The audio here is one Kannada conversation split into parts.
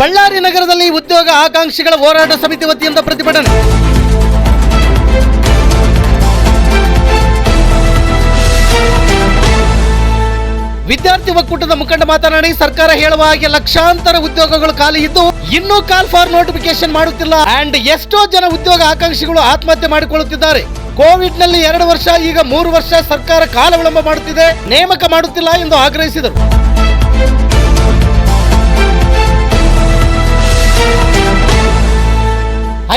ಬಳ್ಳಾರಿ ನಗರದಲ್ಲಿ ಉದ್ಯೋಗ ಆಕಾಂಕ್ಷಿಗಳ ಹೋರಾಟ ಸಮಿತಿ ವತಿಯಿಂದ ಪ್ರತಿಭಟನೆ. ವಿದ್ಯಾರ್ಥಿ ಒಕ್ಕೂಟದ ಮುಖಂಡ ಮಾತನಾಡಿ, ಸರ್ಕಾರ ಹೇಳುವ ಹಾಗೆ ಲಕ್ಷಾಂತರ ಉದ್ಯೋಗಗಳು ಖಾಲಿ ಇದ್ದು, ಇನ್ನೂ ಕಾಲ್ ಫಾರ್ ನೋಟಿಫಿಕೇಶನ್ ಮಾಡುತ್ತಿಲ್ಲ. ಅಂಡ್ ಎಷ್ಟೋ ಜನ ಉದ್ಯೋಗ ಆಕಾಂಕ್ಷಿಗಳು ಆತ್ಮಹತ್ಯೆ ಮಾಡಿಕೊಳ್ಳುತ್ತಿದ್ದಾರೆ. ಕೋವಿಡ್ನಲ್ಲಿ ಎರಡು ವರ್ಷ, ಈಗ ಮೂರು ವರ್ಷ ಸರ್ಕಾರ ಕಾಲ ವಿಳಂಬ ಮಾಡುತ್ತಿದೆ. ನೇಮಕ ಮಾಡುತ್ತಿಲ್ಲ ಎಂದು ಆಗ್ರಹಿಸಿದರು.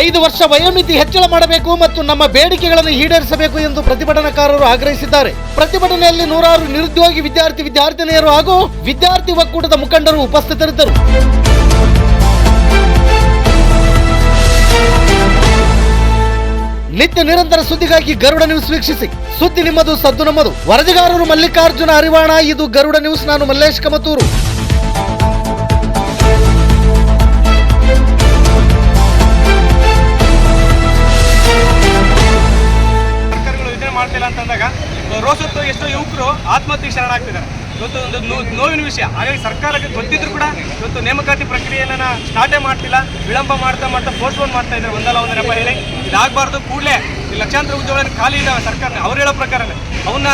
ಐದು ವರ್ಷ ವಯೋಮಿತಿ ಹೆಚ್ಚಳ ಮಾಡಬೇಕು ಮತ್ತು ನಮ್ಮ ಬೇಡಿಕೆಗಳನ್ನು ಈಡೇರಿಸಬೇಕು ಎಂದು ಪ್ರತಿಭಟನಾಕಾರರು ಆಗ್ರಹಿಸಿದ್ದಾರೆ. ಪ್ರತಿಭಟನೆಯಲ್ಲಿ ನೂರಾರು ನಿರುದ್ಯೋಗಿ ವಿದ್ಯಾರ್ಥಿ ವಿದ್ಯಾರ್ಥಿನಿಯರು ಹಾಗೂ ವಿದ್ಯಾರ್ಥಿ ಒಕ್ಕೂಟದ ಮುಖಂಡರು ಉಪಸ್ಥಿತರಿದ್ದರು. ನಿತ್ಯ ನಿರಂತರ ಸುದ್ದಿಗಾಗಿ ಗರುಡ ನ್ಯೂಸ್ ವೀಕ್ಷಿಸಿ. ಸುದ್ದಿ ನಿಮ್ಮದು, ಸದ್ದು ನಮ್ಮದು. ವರದಿಗಾರರು ಮಲ್ಲಿಕಾರ್ಜುನ ಅರಿವಾಣ ಇದು ಗರುಡ ನ್ಯೂಸ್. ನಾನು ಮಲ್ಲೇಶ್ ಕಮತೂರು. ರೋಸತ್ತು ಎಷ್ಟೋ ಯುವಕರು ಆತ್ಮಹತ್ಯೆ ಶರಣಾಗ್ತಿದ್ದಾರೆ. ಇವತ್ತು ಒಂದು ನೋವಿನ ವಿಷಯ. ಹಾಗಾಗಿ ಸರ್ಕಾರಕ್ಕೆ ಗೊತ್ತಿದ್ರು ಕೂಡ ಇವತ್ತು ನೇಮಕಾತಿ ಪ್ರಕ್ರಿಯೆಯನ್ನ ಸ್ಟಾರ್ಟೇ ಮಾಡ್ತಿಲ್ಲ. ವಿಳಂಬ ಮಾಡ್ತಾ ಮಾಡ್ತಾ ಪೋಸ್ಟ್ಪೋನ್ ಮಾಡ್ತಾ ಇದ್ದಾರೆ. ಒಂದಲ್ಲ ಒಂದು ನೆಪ ಹೇಳಿ. ಇದಾಗಬಾರ್ದು. ಕೂಡಲೇ ಈ ಲಕ್ಷಾಂತರ ಉದ್ಯೋಗಗಳನ್ನು ಖಾಲಿ ಇದ್ದಾವೆ ಸರ್ಕಾರ ಅವ್ರು ಹೇಳೋ ಪ್ರಕಾರನೇ. ಅವನ್ನ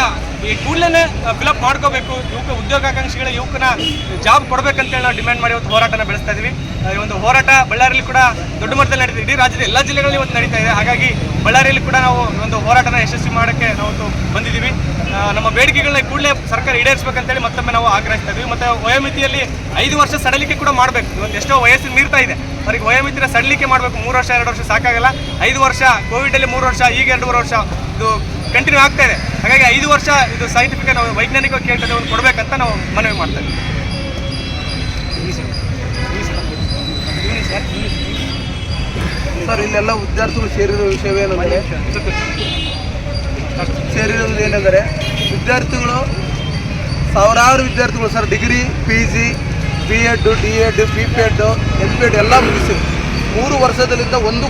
ಈ ಕೂಡಲೇ ಫಿಲಪ್ ಮಾಡ್ಕೋಬೇಕು. ಯುವಕ ಉದ್ಯೋಗಾಕಾಂಕ್ಷಿಗಳ ಯುವಕನ ಜಾಬ್ ಕೊಡಬೇಕಂತೇಳಿ ನಾವು ಡಿಮ್ಯಾಂಡ್ ಮಾಡಿ ಇವತ್ತು ಹೋರಾಟನ ಬೆಳೆಸ್ತಾ ಇದೀವಿ. ಈ ಒಂದು ಹೋರಾಟ ಬಳ್ಳಾರಿಯಲ್ಲಿ ಕೂಡ ದೊಡ್ಡ ಮಟ್ಟದಲ್ಲಿ ನಡೀತಿದೆ. ಇಡೀ ರಾಜ್ಯದ ಎಲ್ಲ ಜಿಲ್ಲೆಗಳಲ್ಲಿ ಇವತ್ತು ನಡೀತಾ ಇದೆ. ಹಾಗಾಗಿ ಬಳ್ಳಾರಿಯಲ್ಲಿ ಕೂಡ ನಾವು ಒಂದು ಹೋರಾಟನ ಯಶಸ್ವಿ ಮಾಡೋಕ್ಕೆ ನಾವು ನಮ್ಮ ಬೇಡಿಕೆಗಳನ್ನ ಕೂಡಲೇ ಸರ್ಕಾರ ಈಡೇರಿಸಬೇಕಂತೇಳಿ ಮತ್ತೊಮ್ಮೆ ನಾವು ಆಗ್ರಹಿಸ್ತಾ ಇದ್ದೀವಿ ಮತ್ತು ವಯೋಮಿತಿಯಲ್ಲಿ ಐದು ವರ್ಷ ಸಡಲಿಕೆ ಕೂಡ ಮಾಡಬೇಕು. ಇವತ್ತು ಎಷ್ಟೋ ವಯಸ್ಸು ಮೀರ್ತಾ ಇದೆ. ಅವರಿಗೆ ವಯೋಮಿತಿನ ಸಡಲಿಕೆ ಮಾಡಬೇಕು. ಮೂರು ವರ್ಷ ಎರಡು ವರ್ಷ ಸಾಕಾಗಲ್ಲ. ಐದು ವರ್ಷ ಕೋವಿಡಲ್ಲಿ ಮೂರು ವರ್ಷ ಈಗ ಎರಡೂವರೆ ವರ್ಷ ಇದು ಕಂಟಿನ್ಯೂ ಆಗ್ತಾ ಇದೆ. ಹಾಗಾಗಿ ಐದು ವರ್ಷ ಇದು ಸೈಂಟಿಫಿಕ್ ನಾವು ವೈಜ್ಞಾನಿಕವಾಗಿ ಕೇಳ್ತದೆ ಒಂದು ಕೊಡಬೇಕಂತ ನಾವು ಮನವಿ ಮಾಡ್ತೇವೆ ಇದ್ದೀವಿ ಸರ್ ಇಲ್ಲೆಲ್ಲ ವಿದ್ಯಾರ್ಥಿಗಳು ಸೇರಿರೋ ವಿಷಯವೇನೆಂದರೆ? ಸೇರಿರೋದು ಏನೆಂದರೆ ವಿದ್ಯಾರ್ಥಿಗಳು, ಸಾವಿರಾರು ವಿದ್ಯಾರ್ಥಿಗಳು sir, degree P G B Ed D Ed B P Ed L P Ed ಎಲ್ಲ ಮುಗಿಸಿ ಮೂರು ವರ್ಷದಲ್ಲಿಂದ ಒಂದು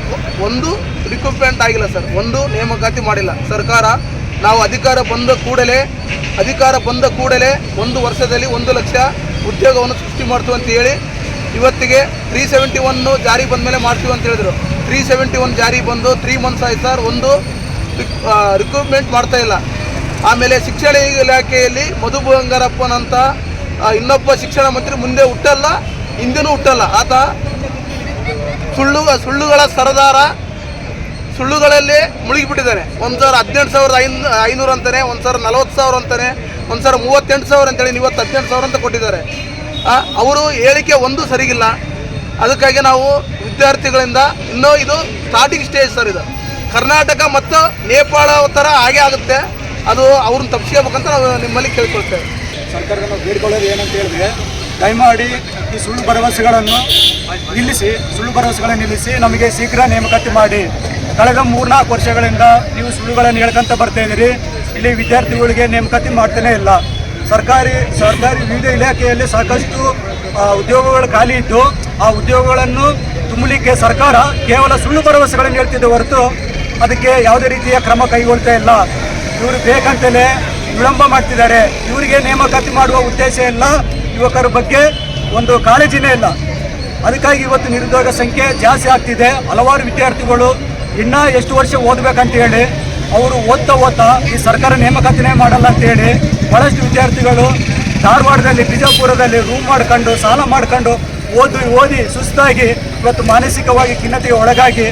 ಒಂದು ರಿಕ್ರೂಟ್ಮೆಂಟ್ ಆಗಿಲ್ಲ ಸರ್, ಒಂದು ನೇಮಕಾತಿ ಮಾಡಿಲ್ಲ. ಸರ್ಕಾರ, ನಾವು ಅಧಿಕಾರ ಬಂದ ಕೂಡಲೇ, ಅಧಿಕಾರ ಬಂದ ಕೂಡಲೇ ಒಂದು ವರ್ಷದಲ್ಲಿ ಒಂದು ಲಕ್ಷ ಉದ್ಯೋಗವನ್ನು ಸೃಷ್ಟಿ ಮಾಡ್ತೀವಿ ಅಂತ ಹೇಳಿ, ಇವತ್ತಿಗೆ ತ್ರೀ ಸೆವೆಂಟಿ ಒನ್ನು ಜಾರಿ ಬಂದ ಮೇಲೆ ಮಾಡ್ತೀವಿ ಅಂತ ಹೇಳಿದ್ರು. ತ್ರೀ ಸೆವೆಂಟಿ ಒನ್ ಜಾರಿ ಬಂದು ತ್ರೀ ಮಂತ್ಸ್ ಆಯ್ತು ಸರ್, ಒಂದು ರಿಕ್ರೂಟ್ಮೆಂಟ್ ಮಾಡ್ತಾ ಇಲ್ಲ. ಆಮೇಲೆ ಶಿಕ್ಷಣ ಇಲಾಖೆಯಲ್ಲಿ ಮಧು ಬಂಗಾರಪ್ಪನಂತ ಇನ್ನೊಬ್ಬ ಶಿಕ್ಷಣ ಮಂತ್ರಿ ಮುಂದೆ ಹುಟ್ಟಲ್ಲ, ಹಿಂದೆನೂ ಹುಟ್ಟಲ್ಲ. ಆತ ಸುಳ್ಳು, ಸುಳ್ಳುಗಳ ಸರದಾರ, ಸುಳ್ಳುಗಳಲ್ಲಿ ಮುಳುಗಿಬಿಟ್ಟಿದ್ದಾನೆ. ಒಂದು ಸಾವಿರ ಹದಿನೆಂಟು ಸಾವಿರದ ಐನ್, ಐನೂರು ಅಂತಾನೆ ಒಂದು ಸಾವಿರ ನಲವತ್ತು ಸಾವಿರ ಅಂತಾನೆ ಒಂದು ಸಾವಿರ ಮೂವತ್ತೆಂಟು ಸಾವಿರ ಅಂತೇಳಿ ಇವತ್ತು ಹದಿನೆಂಟು ಸಾವಿರ ಅಂತ ಕೊಟ್ಟಿದ್ದಾರೆ. ಅವರು ಹೇಳಿಕೆ ಒಂದು ಸರಿಗಿಲ್ಲ. ಅದಕ್ಕಾಗಿ ನಾವು ವಿದ್ಯಾರ್ಥಿಗಳಿಂದ ಇನ್ನೂ ಇದು ಸ್ಟಾರ್ಟಿಂಗ್ ಸ್ಟೇಜ್ ಸರ್ ಇದು. ಕರ್ನಾಟಕ ಮತ್ತು ನೇಪಾಳ ಥರ ಹಾಗೆ ಆಗುತ್ತೆ. ಅದು ಅವ್ರನ್ನ ತಪ್ಪಿಸ್ಕೋಬೇಕಂತ ನಾವು ನಿಮ್ಮಲ್ಲಿ ಕೇಳ್ಕೊಳ್ತೇವೆ. ಸರ್ಕಾರದ ನಾವು ಬೇಡ್ಕೊಳ್ಳೋದು ಏನಂತ ಹೇಳಿದ್ರೆ, ದಯಮಾಡಿ ಈ ಸುಳ್ಳು ಭರವಸೆಗಳನ್ನು ನಿಲ್ಲಿಸಿ, ಸುಳ್ಳು ಭರವಸೆಗಳನ್ನು ನಿಲ್ಲಿಸಿ ನಮಗೆ ಶೀಘ್ರ ನೇಮಕಾತಿ ಮಾಡಿ. ಕಳೆದ ಮೂರ್ನಾಲ್ಕು ವರ್ಷಗಳಿಂದ ನೀವು ಸುಳ್ಳುಗಳನ್ನು ಹೇಳ್ಕೊಂತ ಬರ್ತಾ ಇದ್ದೀರಿ. ಇಲ್ಲಿ ವಿದ್ಯಾರ್ಥಿಗಳಿಗೆ ನೇಮಕಾತಿ ಮಾಡ್ತಾನೆ ಇಲ್ಲ. ಸರ್ಕಾರಿ ಸರ್ಕಾರಿ ವಿವಿಧ ಇಲಾಖೆಯಲ್ಲಿ ಸಾಕಷ್ಟು ಉದ್ಯೋಗಗಳು ಖಾಲಿ ಇದ್ದು, ಆ ಉದ್ಯೋಗಗಳನ್ನು ತುಂಬಲಿಕ್ಕೆ ಸರ್ಕಾರ ಕೇವಲ ಸುಳ್ಳು ಭರವಸೆಗಳನ್ನು ಹೇಳ್ತಿದೆ ಹೊರತು ಅದಕ್ಕೆ ಯಾವುದೇ ರೀತಿಯ ಕ್ರಮ ಕೈಗೊಳ್ತಾ ಇಲ್ಲ. ಇವರು ಬೇಕಂತಲೇ ವಿಳಂಬ ಮಾಡ್ತಿದ್ದಾರೆ. ಇವರಿಗೆ ನೇಮಕಾತಿ ಮಾಡುವ ಉದ್ದೇಶ ಇಲ್ಲ. ಯುವಕರ ಬಗ್ಗೆ ಒಂದು ಕಾಳಜಿನೇ ಇಲ್ಲ. ಅದಕ್ಕಾಗಿ ಇವತ್ತು ನಿರುದ್ಯೋಗ ಸಂಖ್ಯೆ ಜಾಸ್ತಿ ಆಗ್ತಿದೆ. ಹಲವಾರು ವಿದ್ಯಾರ್ಥಿಗಳು ಇನ್ನೂ ಎಷ್ಟು ವರ್ಷ ಓದಬೇಕಂತ ಹೇಳಿ ಅವರು ಓದ್ತಾ ಓದ್ತಾ ಈ ಸರ್ಕಾರ ನೇಮಕಾತಿನೇ ಮಾಡಲ್ಲ ಅಂತ ಹೇಳಿ ಭಾಳಷ್ಟು ವಿದ್ಯಾರ್ಥಿಗಳು ಧಾರವಾಡದಲ್ಲಿ, ಬಿಜಾಪುರದಲ್ಲಿ ರೂಮ್ ಮಾಡ್ಕೊಂಡು, ಸಾಲ ಮಾಡ್ಕೊಂಡು ಓದಿ ಓದಿ ಸುಸ್ತಾಗಿ ಇವತ್ತು ಮಾನಸಿಕವಾಗಿ ಖಿನ್ನತೆಗೆ ಒಳಗಾಗಿ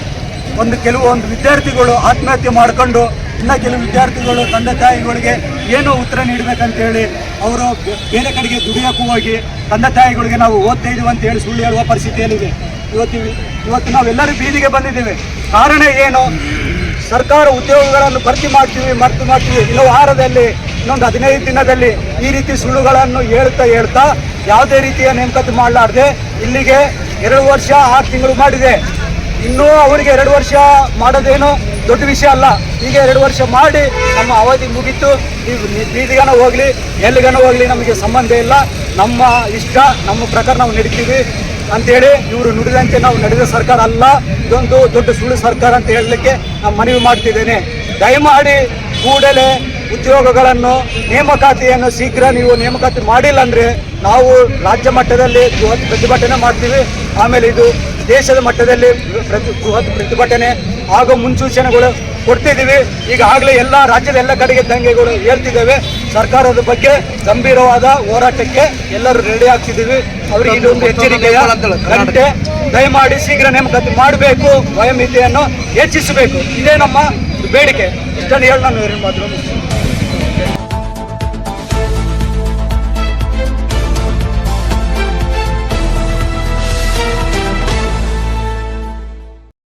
ಒಂದು ಕೆಲವು ಒಂದು ವಿದ್ಯಾರ್ಥಿಗಳು ಆತ್ಮಹತ್ಯೆ ಮಾಡಿಕೊಂಡು ಇನ್ನು ಕೆಲವು ವಿದ್ಯಾರ್ಥಿಗಳು, ತಂದೆ ತಾಯಿಗಳಿಗೆ ಏನೋ ಉತ್ತರ ನೀಡಬೇಕಂತೇಳಿ ಅವರು ಬೇರೆ ಕಡೆಗೆ ದುಡಿಯೋಕ್ಕೂ ಹೋಗಿ ತಂದೆ ತಾಯಿಗಳಿಗೆ ನಾವು ಓದ್ತಾ ಇದೀವಿ ಅಂತ ಹೇಳಿ ಸುಳ್ಳು ಹೇಳುವ ಪರಿಸ್ಥಿತಿ ಏನಿದೆ ಇವತ್ತು ಇವತ್ತು ನಾವೆಲ್ಲರೂ ಬೀದಿಗೆ ಬಂದಿದ್ದೇವೆ. ಕಾರಣ ಏನು? ಸರ್ಕಾರ ಉದ್ಯೋಗಗಳನ್ನು ಭರ್ತಿ ಮಾಡ್ತೀವಿ, ಮರ್ತು ಮಾಡ್ತೀವಿ. ಇನ್ನು ವಾರದಲ್ಲಿ, ಇನ್ನೊಂದು ಹದಿನೈದು ದಿನದಲ್ಲಿ ಈ ರೀತಿ ಸುಳ್ಳುಗಳನ್ನು ಹೇಳ್ತಾ ಹೇಳ್ತಾ ಯಾವುದೇ ರೀತಿಯ ನೇಮಕಾತಿ ಮಾಡಲಾರ್ದೆ ಇಲ್ಲಿಗೆ ಎರಡು ವರ್ಷ ಆರು ತಿಂಗಳು ಮಾಡಿದೆ. ಇನ್ನೂ ಅವರಿಗೆ ಎರಡು ವರ್ಷ ಮಾಡೋದೇನು ದೊಡ್ಡ ವಿಷಯ ಅಲ್ಲ. ಈಗ ಎರಡು ವರ್ಷ ಮಾಡಿ ನಮ್ಮ ಅವಧಿ ಮುಗೀತು. ನೀವು ಬೀದಿಗನ ಹೋಗ್ಲಿ, ಎಲ್ಲಿಗನ ಹೋಗ್ಲಿ ನಮಗೆ ಸಂಬಂಧ ಇಲ್ಲ. ನಮ್ಮ ಇಷ್ಟ, ನಮ್ಮ ಪ್ರಕಾರ ನಾವು ನಡೀತೀವಿ ಅಂತೇಳಿ ಇವರು ನುಡಿದಂತೆ ನಾವು ನಡೆದ ಸರ್ಕಾರ ಅಲ್ಲ. ಇದೊಂದು ದೊಡ್ಡ ಸುಳ್ಳು ಸರ್ಕಾರ ಅಂತ ಹೇಳಲಿಕ್ಕೆ ನಾನು ಮನವಿ ಮಾಡ್ತಿದ್ದೇನೆ. ದಯಮಾಡಿ ಕೂಡಲೇ ಉದ್ಯೋಗಗಳನ್ನು ನೇಮಕಾತಿಯನ್ನು ಶೀಘ್ರ ನೀವು ನೇಮಕಾತಿ ಮಾಡಿಲ್ಲ ಅಂದರೆ ನಾವು ರಾಜ್ಯ ಮಟ್ಟದಲ್ಲಿ ಬೃಹತ್ ಪ್ರತಿಭಟನೆ ಮಾಡ್ತೀವಿ. ಆಮೇಲೆ ಇದು ದೇಶದ ಮಟ್ಟದಲ್ಲಿ ಬೃಹತ್ ಪ್ರತಿಭಟನೆ ಹಾಗೂ ಮುನ್ಸೂಚನೆಗಳು ಕೊಡ್ತಿದ್ದೀವಿ ಈಗಾಗಲೇ ಎಲ್ಲ ರಾಜ್ಯದ ಎಲ್ಲ ಕಡೆಗೆ ದಂಗೆಗಳು ಹೇಳ್ತಿದ್ದೇವೆ ಸರ್ಕಾರದ ಬಗ್ಗೆ ಗಂಭೀರವಾದ ಹೋರಾಟಕ್ಕೆ ಎಲ್ಲರೂ ರೆಡಿ ಆಗ್ತಿದ್ದೀವಿ. ಅವರಿಗೆ ಇದೊಂದು ಎಚ್ಚರಿಕೆಯ ಗಂಟೆ ದಯಮಾಡಿ ಶೀಘ್ರ ನೇಮಕಾತಿ ಮಾಡಬೇಕು. ವಯೋಮಿತಿಯನ್ನು ಹೆಚ್ಚಿಸಬೇಕು. ಇದೇ ನಮ್ಮ ಬೇಡಿಕೆ. ಇಷ್ಟನ್ನು ಹೇಳಿ ನಾನು ಮಾತ್ರ